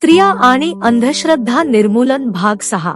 स्त्रिया आणि अंधश्रद्धा निर्मूलन भाग सहा.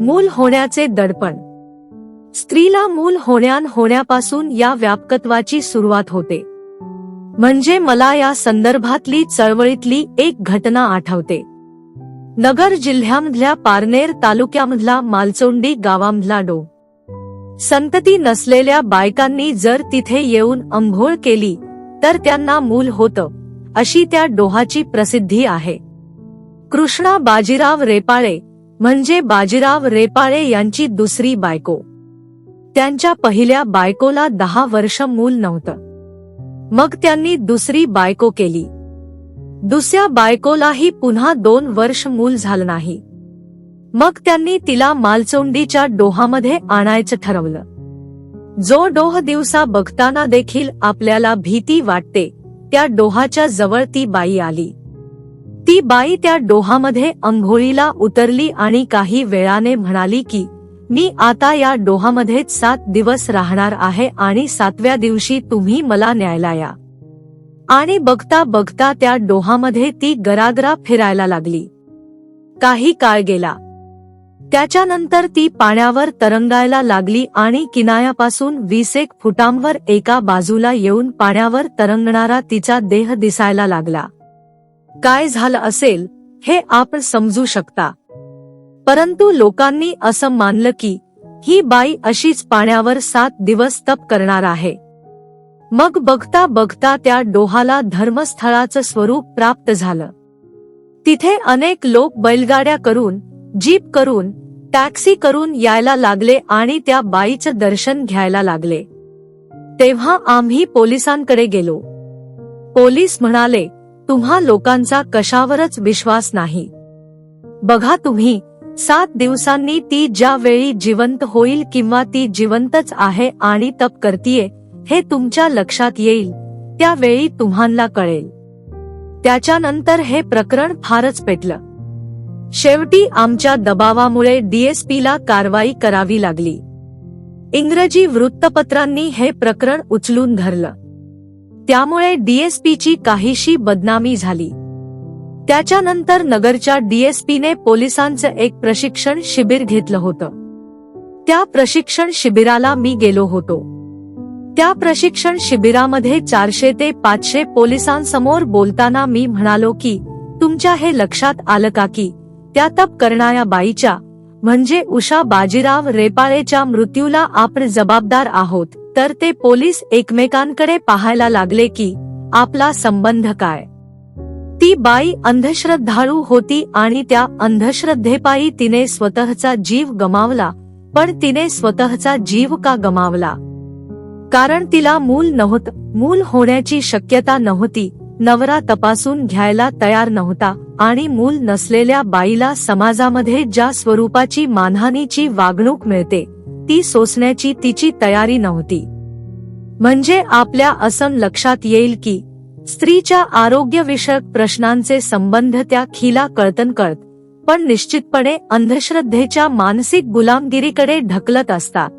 मूल होण्याचे दडपण. स्त्रीला मूल होण्यान होण्यापासून या व्यापकत्वाची सुरुवात होते. म्हणजे मला या संदर्भातली चळवळीतली एक घटना आठवते. नगर जिल्ह्यामधल्या पारनेर तालुक्यामधला मालचोंडी गावामधला डो. संतती नसलेल्या बायकांनी जर तिथे येऊन अंघोळ केली तर त्यांना मूल होतं. अशी त्या डोहाची प्रसिद्धी आहे. कृष्णा बाजीराव रेपाळे म्हणजे बाजीराव रेपाळे यांची दुसरी बायको. त्यांच्या पहिल्या बायकोला दहा वर्ष मूल नव्हतं. मग त्यांनी दुसरी बायको केली. दुसऱ्या बायकोलाही पुन्हा दोन वर्ष मूल झालं नाही. मग त्यांनी तिला मालचोंडीच्या डोहामध्ये आणायचं ठरवलं. जो डोह दिवसा बघताना देखील आपल्याला भीती वाटते त्या डोहाच्या जवळ ती बाई आली. ती बाई त्या डोहामध्ये अंघोळीला उतरली आणि काही वेळाने म्हणाली की मी आता या डोहामध्येच सात दिवस राहणार आहे आणि सातव्या दिवशी तुम्ही मला न्यायला या. आणि बघता बघता त्या डोहामध्ये ती गरागरा फिरायला लागली. काही काळ गेला. त्याच्यानंतर ती पाण्यावर तरंगायला लागली आणि किनायापासून वीस एक फुटांवर एका बाजूला येऊन पाण्यावर तरंगणारा तिचा देह दिसायला लागला. काय झालं असेल हे आपण समजू शकता. परंतु लोकांनी असं मानलं की ही बाई अशीच पाण्यावर सात दिवस तप करणार आहे. मग बघता बघता त्या डोहाला धर्मस्थळाचं स्वरूप प्राप्त झालं. तिथे अनेक लोक बैलगाड्या करून जीप करून टॅक्सी करून यायला लागले आणि त्या बाईचं दर्शन घ्यायला लागले. तेव्हा आम्ही पोलिसांकडे गेलो. पोलीस म्हणाले तुम्हा लोकांचा कशावरच विश्वास नाही. बघा तुम्ही सात दिवसांनी ती ज्या वेळी जिवंत होईल किंवा ती जिवंतच आहे आणि तप करतीये हे तुमच्या लक्षात येईल त्यावेळी तुम्हाला कळेल. त्याच्यानंतर हे प्रकरण फारच पेटलं. शेवटी आमच्या दबावामुळे डीएसपीला कारवाई करावी लागली. इंग्रजी वृत्तपत्रांनी हे प्रकरण उचलून धरलं. त्यामुळे डीएसपीची काहीशी बदनामी झाली. त्याच्यानंतर नगरच्या डीएसपीने पोलिसांचं एक प्रशिक्षण शिबिर घेतलं होतं. त्या प्रशिक्षण शिबिराला मी गेलो होतो. त्या प्रशिक्षण शिबिरामध्ये चारशे ते पाचशे पोलिसांसमोर बोलताना मी म्हणालो की तुमच्या हे लक्षात आलं का की त्या तप करणाऱ्या बाईच्या म्हणजे उषा बाजीराव रेपाळेच्या मृत्यूला आपण जबाबदार आहोत. तर ते पोलीस एकमेकांकडे पाहायला लागले की आपला संबंध काय? ती बाई अंधश्रद्धाळू होती आणि त्या अंधश्रद्धेपायी तिने स्वतःचा जीव गमावला पण तिने स्वतःचा जीव का गमावला? कारण तिला मूल नव्हतं मूल होण्याची शक्यता नव्हती. नवरा तपासून घ्यायला तयार नव्हता आणि मूल नसलेल्या बाईला समाजामध्ये ज्या स्वरूपाची मानहानीची वागणूक मिळते ती सोसण्याची तिची तयारी नव्हती. म्हणजे आपल्या असम लक्षात येईल की स्त्रीच्या आरोग्यविषयक प्रश्नांचे संबंध त्या खिला कळतन कळत पण निश्चितपणे अंधश्रद्धेच्या मानसिक गुलामगिरीकडे ढकलत असतात.